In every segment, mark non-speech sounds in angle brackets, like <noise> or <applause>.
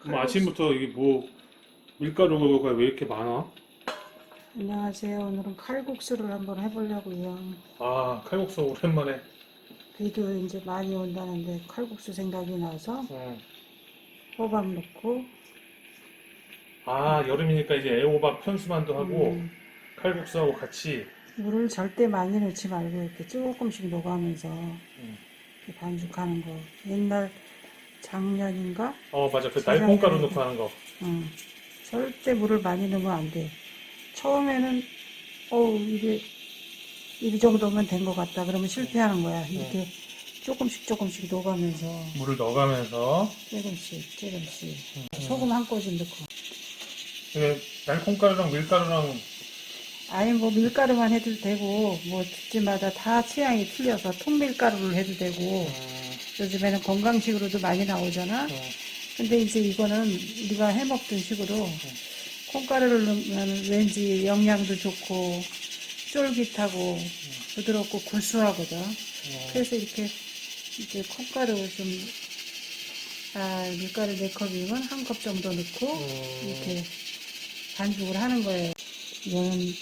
그럼 아침부터 이게 뭐 밀가루가 왜 이렇게 많아? 안녕하세요. 오늘은 칼국수를 한번 해보려고요. 아 칼국수 오랜만에. 비도 이제 많이 온다는데 칼국수 생각이 나서 어. 호박 넣고 아 여름이니까 이제 애호박 편수만두 하고 음, 칼국수하고 같이. 물을 절대 많이 넣지 말고 이렇게 조금씩 녹아면서 음. 이렇게 반죽하는 거. 옛날 작년인가? 어 맞아 그. 날콩가루 넣고 하는 거. 응. 절대 물을 많이 넣으면 안 돼. 처음에는 어우 이게 이 정도면 된 것 같다. 그러면 실패하는 거야. 이렇게 조금씩 조금씩 녹아면서 물을 넣어가면서. 조금씩 조금씩 음. 소금 한 꼬집 넣고 이게 날콩가루랑 밀가루랑 아예 뭐 밀가루만 해도 되고 뭐 집집마다 다 취향이 틀려서 통밀가루를 해도 되고 음, 요즘에는 건강식으로도 많이 나오잖아 음, 근데 이제 이거는 우리가 해 먹던 식으로 콩가루를 넣으면 왠지 영양도 좋고 쫄깃하고 부드럽고 구수하거든 음. 그래서 이렇게 이제 콩가루 좀 아, 밀가루 4컵이면 한 컵 정도 넣고 음. 이렇게 반죽을 하는 거예요. 이거는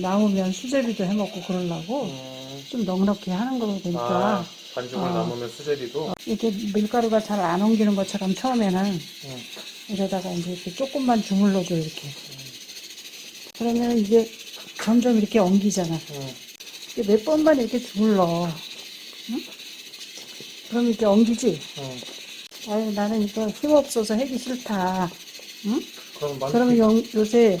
나오면 수제비도 해 먹고 그러려고 음. 좀 넉넉히 하는 거 보니까 아 반죽을 어. 남으면 수제비도. 이렇게 밀가루가 잘 안 옮기는 것처럼 처음에는 음. 이러다가 이제 이렇게 조금만 주물러줘 이렇게. 그러면 이게 점점 이렇게 옮기잖아. 음. 이게 몇 번만 이렇게 주물러. 응? 그럼 이렇게 옮기지? 음. 아유, 나는 이거 힘 없어서 하기 싫다. 응? 그럼 만 그러면 요, 요새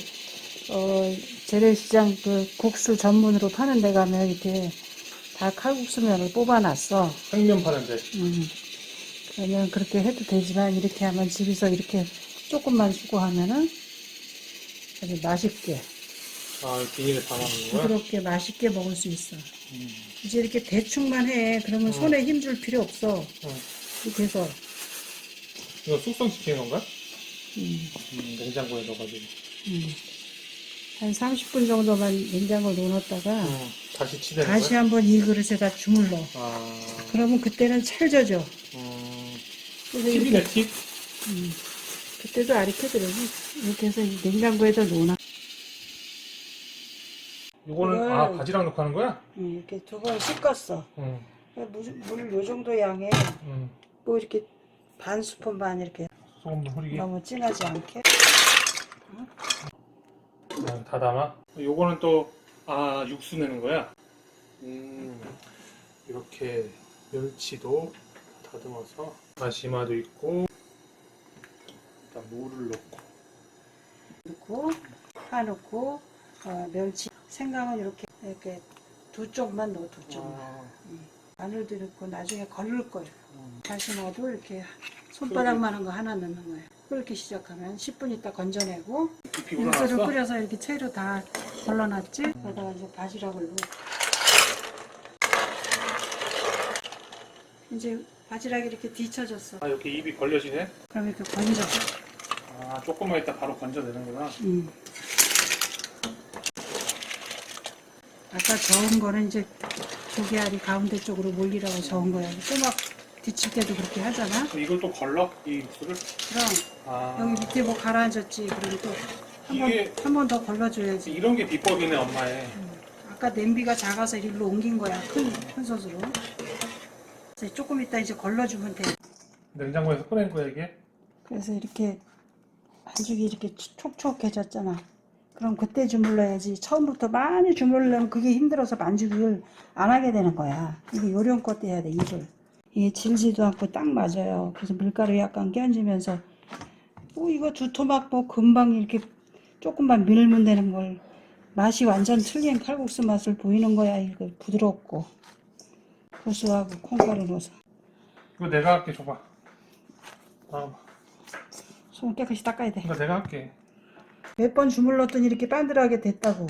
어, 재래시장 그 국수 전문으로 파는 데 가면 이렇게 다 칼국수면을 뽑아놨어. 생면 파는데. 음. 그러면 그렇게 해도 되지만 이렇게 하면 집에서 이렇게 조금만 수고 하면은 아주 맛있게 아 비닐에 담아놓는 거야? 부드럽게 맛있게 먹을 수 있어. 음. 이제 이렇게 대충만 해. 그러면 음. 손에 힘 줄 필요 없어. 음. 이렇게 해서 이거 숙성시키는 건가? 음, 음, 냉장고에 넣어가지고. 음. 한 30분 정도만 냉장고에 넣어놨다가 음, 다시 치대는 다시 거야? 한번 이 그릇에다 주물러. 아, 그러면 그때는 찰져져. 음, 그래서 이렇게, 팁이네 팁. 음, 그때도 아리켜드려지. 이렇게 해서 이 냉장고에다 놓나. 이거는 이걸- 아 바지락 넣고 하는 거야? 음, 이렇게 두 번 씻었어. 응, 물요 정도 양에 응. 뭐 이렇게 반 스푼 반 이렇게 소금 좀 흐리게. 너무 진하지 않게. 아, 다 담아. 요거는 또 아 육수 내는 거야. 음, 이렇게 멸치도 다듬어서 다시마도 있고 일단 물을 넣고. 넣고 파 넣고 어, 멸치 생강은 이렇게 이렇게 두 쪽만 넣어 두 쪽만. 아, 마늘도 넣고 나중에 걸릴 거예요. 음. 다시마도 이렇게 손바닥만한 거 하나 넣는 거예요. 끓기 시작하면 10분 있다 건져내고 육수를? 끓여서 이렇게 채로 다 걸러놨지. 그러다가 이제 바지락을 넣고 이제 바지락이 이렇게 뒤쳐졌어. 아 이렇게 입이 벌려지네? 그럼 이렇게 건져. 아 조금만 있다 바로 건져내는구나. 음. 아까 저은 거는 이제 조개알이 가운데 쪽으로 몰리라고 저은 거야. 꼬막 뒤칠 때도 그렇게 하잖아. 그럼 이걸 또 걸러? 이 육수를? 그럼 아 여기 밑에 뭐 가라앉았지. 그럼 또 이게- 한 번 더 걸러줘야지. 이런 게 비법이네 엄마의. 아까 냄비가 작아서 이리로 옮긴 거야. 큰, 큰 솥으로. 그래서 조금 이따 이제 걸러주면 돼. 냉장고에서 꺼낸 거야 이게? 그래서 이렇게 반죽이 이렇게 촉촉해졌잖아. 그럼 그때 주물러야지. 처음부터 많이 주물러면 그게 힘들어서 반죽을 안 하게 되는 거야. 이게 요령껏 해야 돼, 이를. 이게 질지도 않고 딱 맞아요. 그래서 밀가루 약간 끼얹으면서, 뭐 이거 두 토막 뭐 금방 이렇게 조금만 밀면 되는 걸 맛이 완전 틀린 칼국수 맛을 보이는 거야. 이거 부드럽고 고소하고 콩가루 넣어서. 이거 내가 할게 줘봐. 아, 손 깨끗이 닦아야 돼. 이거 내가 할게. 몇 번 주물렀더니 이렇게 반들하게 됐다고.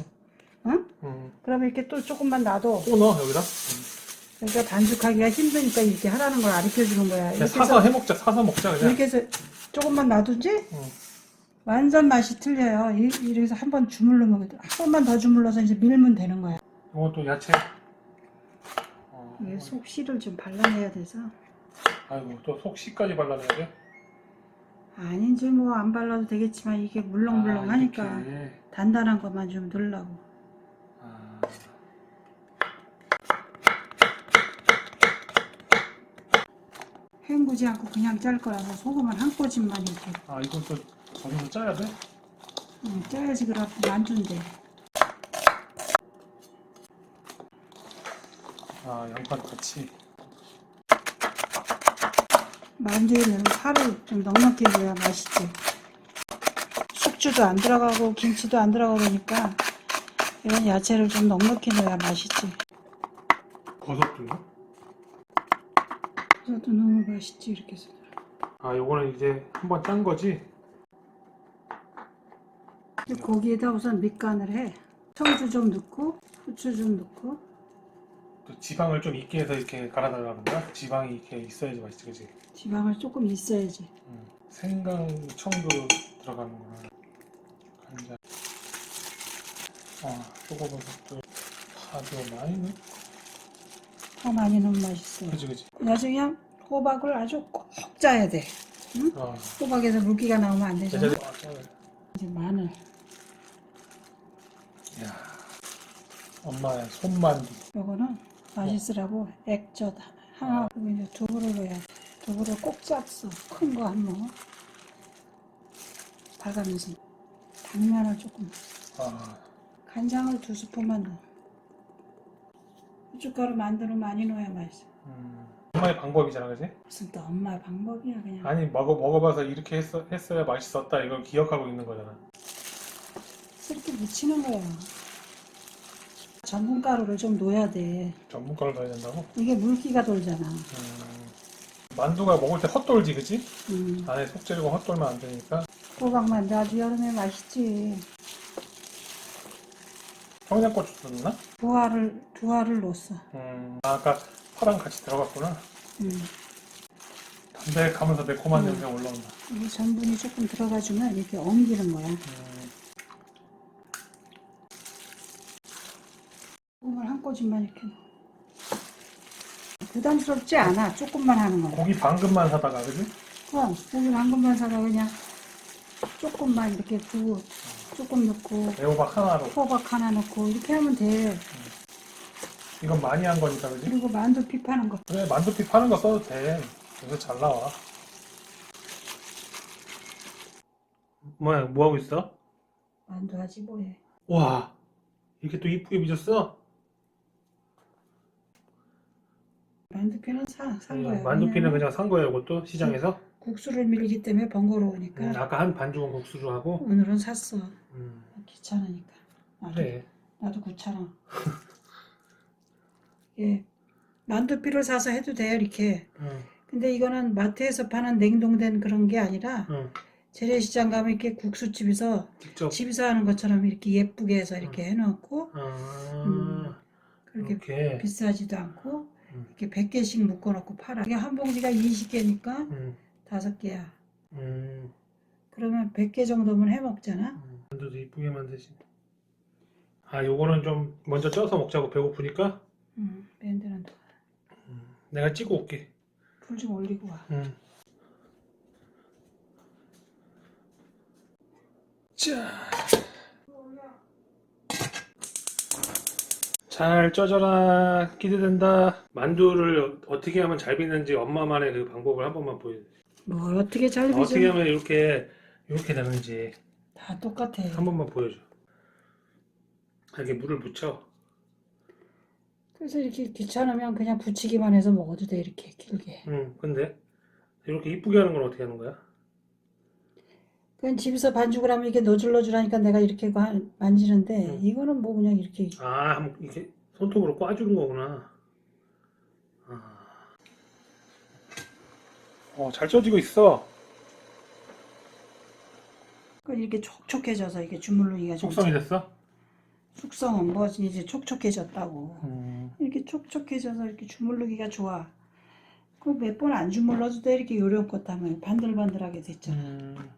응? 음. 그러면 이렇게 또 조금만 놔둬. 또 넣어 여기다. 음. 그러니까 반죽하기가 힘드니까 이렇게 하라는 걸 가르쳐 주는 거야. 그냥 이렇게 사서 해서, 해먹자. 사서 먹자 그냥. 이렇게 해서 조금만 놔두지? 음. 완전 맛이 틀려요. 이- 이래서 한 번 주물르면 한 번만 더 주물러서 이제 밀면 되는 거야. 이거 또 야채. 어. 이게 속 씨를 좀 발라내야 돼서. 아이고 또 속시까지 발라내야 돼. 아닌지 뭐 안 발라도 되겠지만 이게 물렁물렁 하니까 아, 이렇게. 단단한 것만 좀 넣으려고. 아, 헹구지 않고 그냥 짤 거라서 소금을 한 꼬집만 이렇게 아 이건 또 거기서 짜야 돼? 음, 짜야지 그래갖고 만두인데. 아 양파 같이. 만두에는 파를 좀 넉넉히 넣어야 맛있지. 숙주도 안 들어가고 김치도 안 들어가고 그러니까 이런 야채를 좀 넉넉히 넣어야 맛있지. 버섯도 넣어? 저도 너무 맛있지 이렇게 해서. 아 요거는 이제 한번 짠 거지? 근데 거기에다 우선 밑간을 해. 청주 좀 넣고 후추 좀 넣고 또 지방을 좀 있게 해서 이렇게 갈아달라는 거야? 지방이 이렇게 있어야지 맛있지 그지? 지방을 조금 있어야지. 음. 생강 청도 들어가는구나 간장 아 소고버섯도 파도 많이 넣어? 더 많이 넣으면 맛있어. 그지 그지? 나중에 그냥 호박을 아주 꼭 짜야 돼. 어 호박에서 물기가 나오면 안 되잖아. 제자리 아, 짜네. 이제 마늘. 이야 엄마의 손만두 요거는 맛있으라고 액젓 하나 그리고 이제 두부를 넣어야 돼. 두부를 꼭 짰어. 큰 거 한 모. 봐가면서 당면을 조금 아 간장을 두 스푼만 넣어. 고춧가루 만두는 많이 넣어야 맛있어. 음. 엄마의 방법이잖아 그지? 무슨 또 엄마 방법이야 그냥. 아니 먹어, 먹어봐서 이렇게 했어, 했어야 맛있었다 이걸 기억하고 있는 거잖아 이렇게 묻히는 거야. 전분가루를 좀 넣어야 돼. 전분가루 넣어야 된다고? 이게 물기가 돌잖아. 음. 만두가 먹을 때 헛돌지 그지? 음. 안에 속재료가 헛돌면 안 되니까 호박만두 아주 여름에 맛있지. 청양고추 넣나? 두 알을 두 알을 넣었어. 음. 아, 아까 파랑 같이 들어갔구나 음. 담백하면서 매콤한 음. 냄새가 올라온다 이게 전분이 조금 들어가주면 이렇게 엉기는 거야. 음. 소금을 한 꼬집만 이렇게 넣어. 부담스럽지 않아. 조금만 하는 거야. 고기 방금만 사다가 그지? 어, 고기를 한 번만 사다 그냥 조금만 이렇게 두고 조금 넣고 애호박 하나로 호박 하나 넣고 이렇게 하면 돼. 이건 많이 한 거니까 그지? 그리고 만두 피 파는 거. 그래 만두피 파는 거 써도 돼 요새 잘 나와 뭐야 뭐 하고 있어? 만두 하지 뭐해. 와 이렇게 또 이쁘게 빚었어? 만두피는 사, 산 음, 거야. 만두피는 왜냐면 그냥 산 거예요 이것도 시장에서? 국수를 밀기 때문에 번거로우니까 음, 아까 한 반죽은 국수로 하고 오늘은 샀어. 음, 귀찮으니까. 나도, 그래 나도 귀찮아. <laughs> 예. 만두피를 사서 해도 돼요, 이렇게. 응, 근데 이거는 마트에서 파는 냉동된 그런 게 아니라 응. 재래시장 가면 이렇게 국수집에서 직접 집에서 하는 것처럼 이렇게 예쁘게 해서 이렇게 해놓고 아, 음, 그렇게 이렇게 비싸지도 않고 음. 이렇게 100개씩 묶어놓고 팔아. 이게 한 봉지가 20개니까 음, 다섯 개야. 음, 그러면 100개 정도면 해 먹잖아. 음. 만두도 이쁘게 만드시 아 요거는 좀 먼저 쪄서 먹자고 배고프니까 음, 밴드는 음, 내가 찍어 올게 불 좀 올리고 와. 음. 자. 잘 쪄져라 기대된다 만두를 어떻게 하면 잘 빚는지 엄마만의 그 방법을 한 번만 보여주세요 뭘 어떻게 잘 빚어? 어떻게 하면 이렇게 이렇게 되는지 다 똑같아. 한 번만 보여줘 이렇게 물을 묻혀 그래서 이렇게 귀찮으면 그냥 붙이기만 해서 먹어도 돼 이렇게 길게. 응 근데 이렇게 이쁘게 하는 건 어떻게 하는 거야? 그건 집에서 반죽을 하면 이렇게 너줄너줄 하니까 내가 이렇게 가- 만지는데 응. 이거는 뭐 그냥 이렇게 아, 한번 이렇게 손톱으로 꽈주는 거구나. 아. 어, 잘 쪄지고 있어. 그 이렇게 촉촉해져서 이게 주물르기가 좀 숙성이 됐어? 숙성은 뭐 이제 촉촉해졌다고. 음. 이렇게 촉촉해져서 이렇게 주물르기가 좋아. 그 몇 번 안 주물러도 돼 이렇게 요령껏 하면 반들반들하게 됐잖아. 음.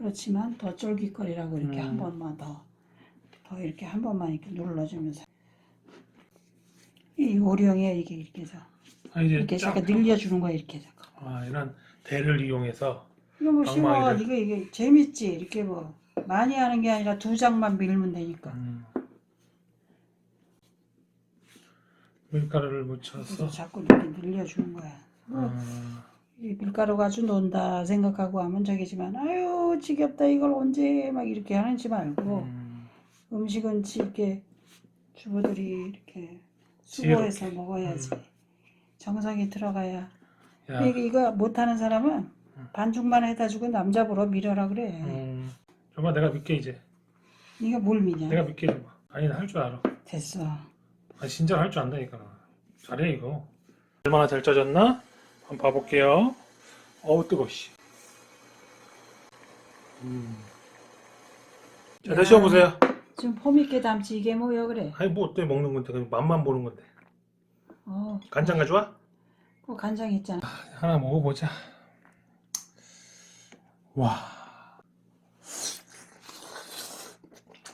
그렇지만 더 쫄깃거리라고 이렇게 음. 한 번만 더, 더 이렇게 한 번만 이렇게 눌러주면서 이 요령에 이게 이렇게 해서 아, 이제 이렇게 쫙 잠깐 늘려주는 거야 이렇게 해서 아, 이런 대를 이용해서 이거 뭐 쉬워. 방망이를. 이거 이게 재밌지. 이렇게 뭐 많이 하는 게 아니라 두 장만 밀면 되니까. 음. 밀가루를 묻혀서 그래서 자꾸 이렇게 늘려주는 거야. 뭐 아, 이 밀가루 가지고 논다 생각하고 하면 저기지만 아유 지겹다 이걸 언제 막 이렇게 하는지 말고 음, 음식은 이렇게 주부들이 이렇게 수고해서 먹어야지. 정성이 들어가야. 야, 이게 이거 못하는 사람은 반죽만 해다 주고 남자 보러 밀어라 그래. 음, 정말 내가 믿게 이제. 네가 뭘 미냐? 내가 믿게 좀 아니 할줄 알아. 됐어. 아 진짜 할 줄 안다니까. 잘해 이거. 얼마나 잘 짜졌나 한번 봐볼게요. 어우 뜨거 씨. 음. 자 다시 해보세요. 좀 폼있게 담지. 이게 뭐야 그래? 아니 뭐 어때? 먹는 건데. 그냥 맛만 보는 건데. 어, 간장 가져와? 그 간장 있잖아. 하나 먹어보자. 와.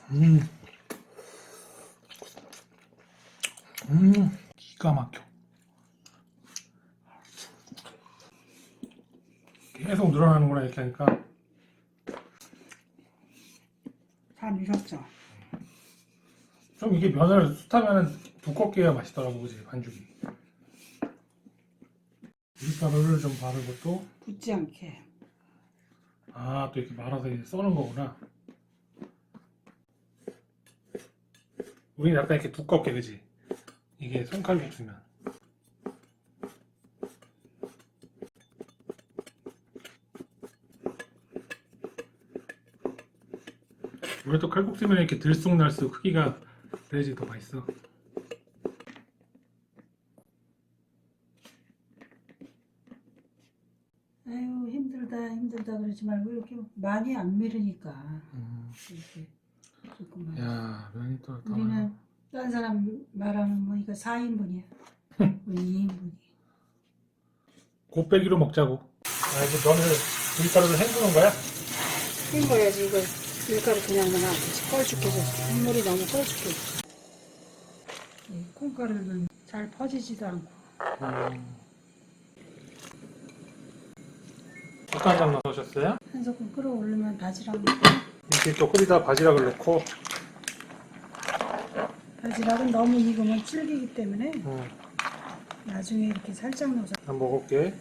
음. 음, 기가 막혀. 계속 늘어나는구나, 이렇게 하니까. 다 미쳤죠. 좀 이게 면을 숱하면 두껍게 해야 맛있더라고, 그지, 반죽이. 밀가루를 좀 바르고 또, 붙지 않게. 아, 또 이렇게 말아서 이제 써는 거구나. 우리는 약간 이렇게 두껍게, 그지? 이게 손칼국수면. 또 칼국수면 이렇게 들쑥날쑥 크기가 돼야지 더 맛있어. 아유 힘들다 힘들다 그러지 말고 이렇게 많이 안 미르니까 음, 이렇게 조금만. 야, 면이 또, 더. 우리는 딴 사람 말하는 뭐 이거 4인분이야. 우리 2인분이. 곱빼기로 먹자고. 아, 이제 면을 밀가루를 헹구는 거야? 헹궈야지 이거 밀가루 그냥 넣으면 안. 뻘쭉해서 국물이 너무 뻘쭉해. 이 콩가루는 잘 퍼지지도 않고. 음. 국간장 넣으셨어요? 한 소끔 끓어오르면 바지락 넣고 이렇게 또 끓이다 바지락을 넣고 바지락은 너무 익으면 질기기 때문에 음, 나중에 이렇게 살짝 넣어서 한번 먹어볼게.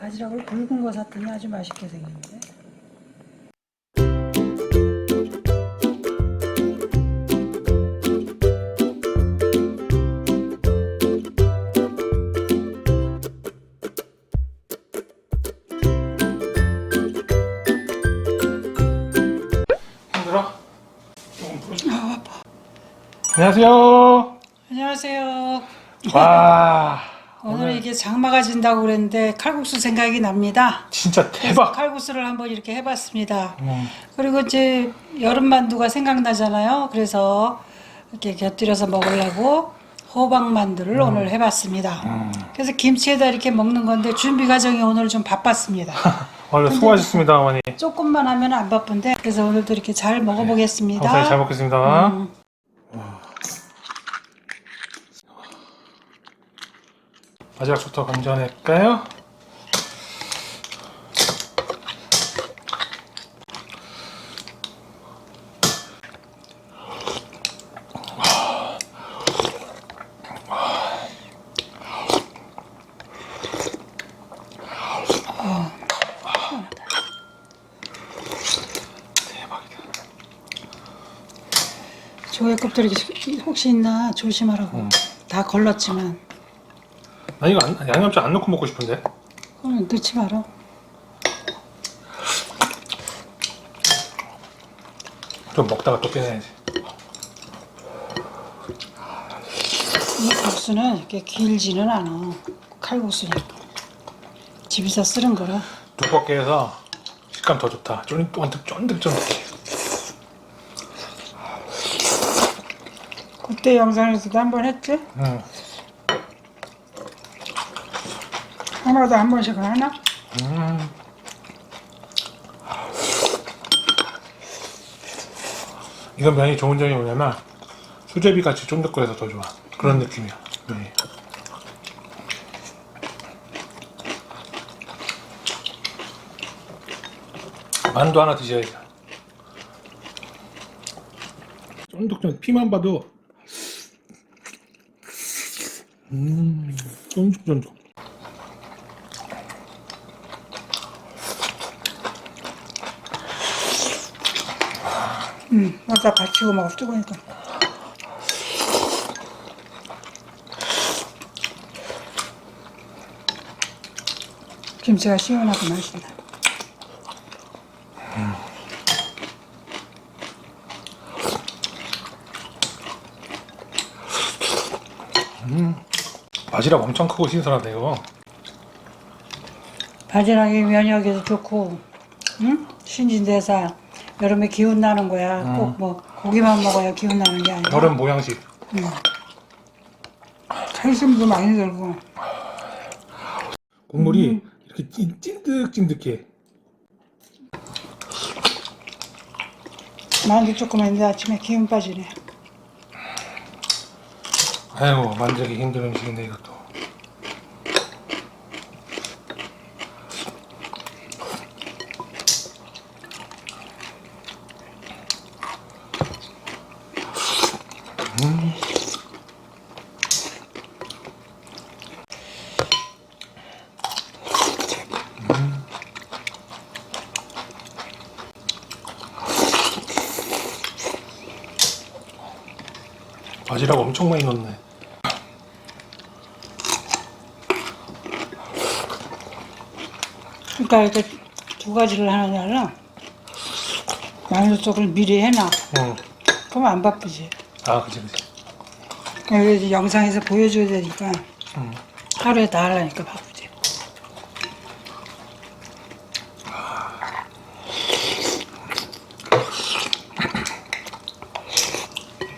바지락을 굵은 거 샀더니 아주 맛있게 생겼는데 힘들어? 조금 풀어줘. 안녕하세요. 안녕하세요 와, 오늘 이게 장마가 진다고 그랬는데 칼국수 생각이 납니다 진짜 대박. 칼국수를 한번 이렇게 해봤습니다 음, 그리고 이제 여름 만두가 생각나잖아요 그래서 이렇게 곁들여서 먹으려고 호박 만두를 오늘 해봤습니다 음. 그래서 김치에다 이렇게 먹는 건데 준비 과정이 오늘 좀 바빴습니다 <laughs> 오늘 수고하셨습니다, 어머니. 조금만 하면 안 바쁜데 그래서 오늘도 이렇게 잘 먹어보겠습니다. 감사히 잘 먹겠습니다. 음, 바지락부터 건져낼까요? 조개 껍데기 혹시 있나 조심하라고. 음. 다 걸렀지만 나 이거 안- 양념장 안 넣고 먹고 싶은데. 그건 넣지 마라. 좀 먹다가 또 빼내야지. 이 국수는 이렇게 길지는 않아. 칼국수니까. 집에서 쓰는 거라. 두껍게 해서 식감 더 좋다. 쫀득 쫀득 쫀득해. 그때 영상에서도 한 번 했지? 음. 하루에도 한 번씩 하나? 음. 이건 면이 좋은 점이 뭐냐면 수제비 같이 쫀득거려서 더 좋아. 그런 음. 느낌이야. 면이 만두 하나 드셔야죠. 쫀득쫀득. 피만 봐도 음 쫀득쫀득. 응, 맞아. 받치고 먹어. 뜨거우니까. 김치가 시원하고 맛있다. 바지락 엄청 크고 신선하다 이거. 바지락이 면역에도 좋고, 응? 신진대사 여름에 기운 나는 거야. 꼭 뭐 고기만 먹어야 기운 나는 게 아니라. 여름 모양식. 칼슘도 많이 들고. 국물이 이렇게 찐, 찐득찐득해. 만두 조금 했는데 아침에 기운 빠지네. 아이고 만들기 힘든 음식인데 이것도. 바지락 엄청 많이 넣네. 그러니까 이렇게 두 가지를 만두 쪽을 미리 해놔. 응. 그럼 안 바쁘지. 아 그치 그치. 여기 영상에서 보여줘야 되니까 응. 하루에 다 하려니까 바쁘지.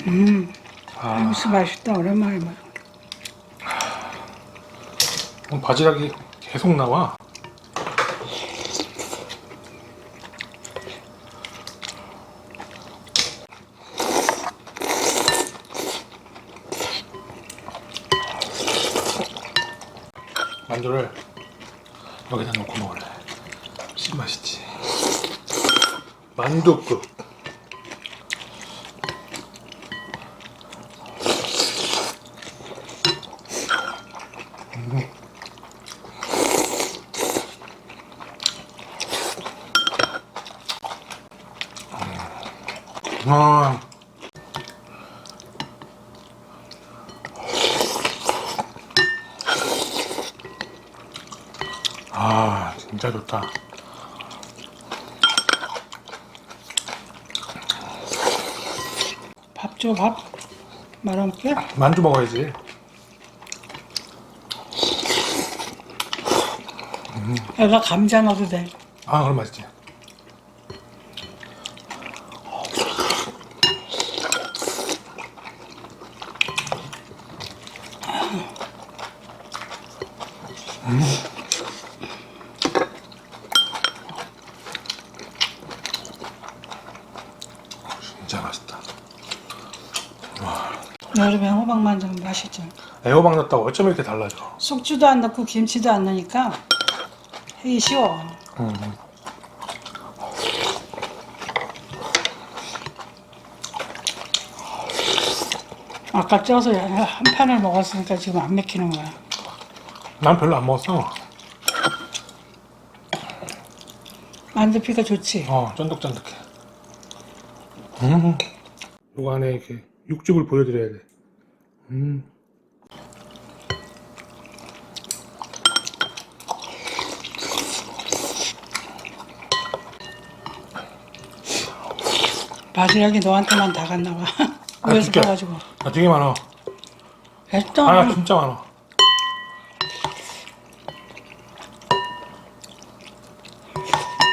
음, 아 무슨 맛있다. 오랜만에 먹어. 어, 바지락이 계속 나와. 만두를 여기다 넣고 먹을래. 진 맛있지. 만두국. 아. 아, 진짜 좋다. 밥 줘, 밥. 말아 먹게. 만두 먹어야지. 여기다 감자 넣어도 돼. 아, 그럼 맛있지. 진짜 맛있다. 여름에 호박만두는 맛있죠. 애호박 넣었다고 어쩜 이렇게 달라져? 숙주도 안 넣고 김치도 안 넣으니까 하기 쉬워. 음. 아까 쪄서 한 판을 먹었으니까 지금 안 맥히는 거야. 난 별로 안 먹었어. 만두피가 좋지. 어, 쫀득쫀득해. 음. 요거 안에 이렇게 육즙을 보여드려야 돼. 음. 바지락이 너한테만 다 갔나 봐. 아, 위에서 진짜? 봐가지고. 나 되게 많아. 했던 아, 진짜 많아.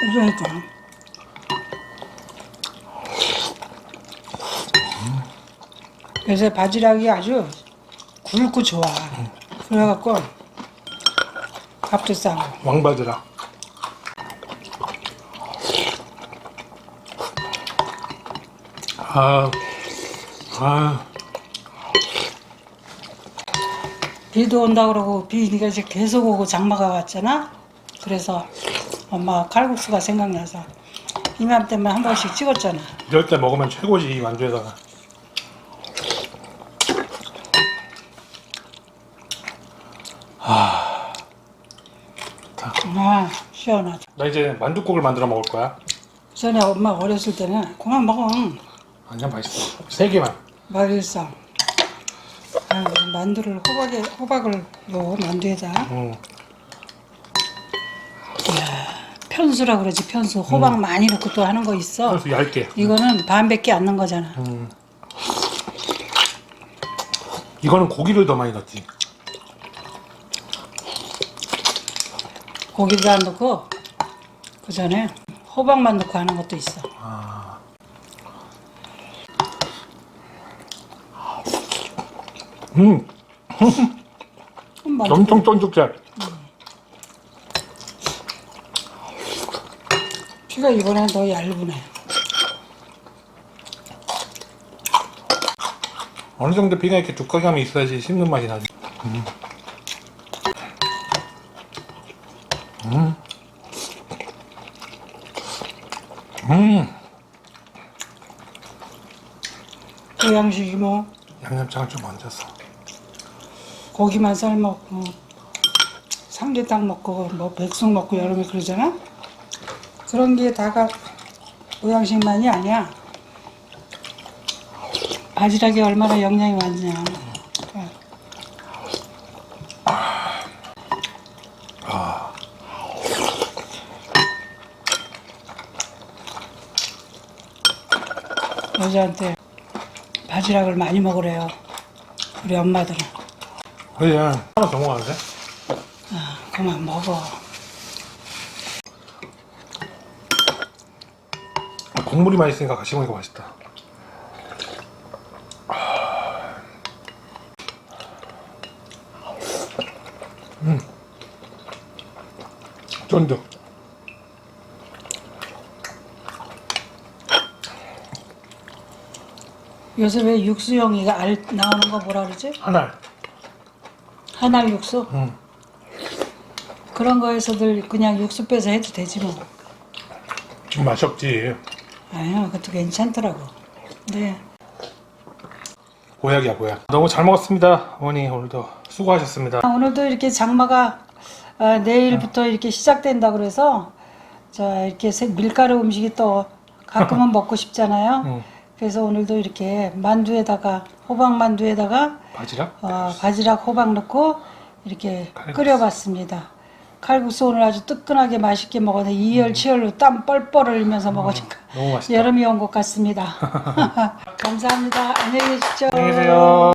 그러니까. 요새 바지락이 아주 굵고 좋아. 그래갖고 밥도 싸고. 왕바지락. 아, 아, 비도 온다 그러고 비가 이제 계속 오고 장마가 왔잖아. 그래서 엄마 칼국수가 생각나서 이맘때만 한 번씩 찍었잖아. 이럴 때 먹으면 최고지 이 만두에다가. 아 시원하죠. 나 이제 만두국을 만들어 먹을 거야. 전에 엄마 어렸을 때는 그만 먹어. 아니야 맛있어. 세 개만. 맛있어. 아, 만두를 호박에 호박을 요 만두에다 응. 편수라 그러지 편수 호박 많이 넣고 또 하는 거 있어. 그래서 얇게. 이거는 반밖에 안 넣은 거잖아. 음. 이거는 고기를 더 많이 넣지. 고기도 안 넣고 그 전에 호박만 넣고 하는 것도 있어. 아. 음, 엄청 쫀득해. 피가 이번에 더 얇으네. 어느 정도 피가 이렇게 두꺼감이 있어야지 씹는 맛이 나지. 음. 음. 음. 보양식이 뭐 양념장을 좀 얹어서. 고기만 삶먹고 삼계탕 먹고 뭐 백숙 먹고 여름에 그러잖아. 그런 게 다가 보양식만이 아니야. 바지락이 얼마나 영양이 많냐. 여자한테 바지락을 많이 먹으래요. 우리 엄마들은. 그래, 하나 더 먹어야 돼? 아, 그만 먹어. 국물이 맛있으니까 같이 먹으니까 맛있다. 음. 쫀득. 요새 왜 육수용이가 알 나오는 거 뭐라 그러지? 하나. 한알 육수? 음. 그런 거에서들 그냥 육수 빼서 해도 되지 뭐. 맛이 없지. 아니요, 그것도 괜찮더라고. 네. 보약이야, 보약. 너무 잘 먹었습니다. 어머니, 오늘도 수고하셨습니다. 아, 오늘도 이렇게 장마가 아, 내일부터 이렇게 시작된다 그래서 자 이렇게 새- 밀가루 음식이 또 가끔은 <laughs> 먹고 싶잖아요. 음. 그래서 오늘도 이렇게 만두에다가 호박 만두에다가 바지락? 어, 바지락 호박 넣고 이렇게 칼국수. 끓여봤습니다. 칼국수 오늘 아주 뜨끈하게 맛있게 먹었는데 이열치열로 땀 뻘뻘 흘리면서 먹으니까 너무 맛있다. 여름이 온 것 같습니다. <laughs> <laughs> 감사합니다. 안녕히 계십시오. 안녕히 계세요.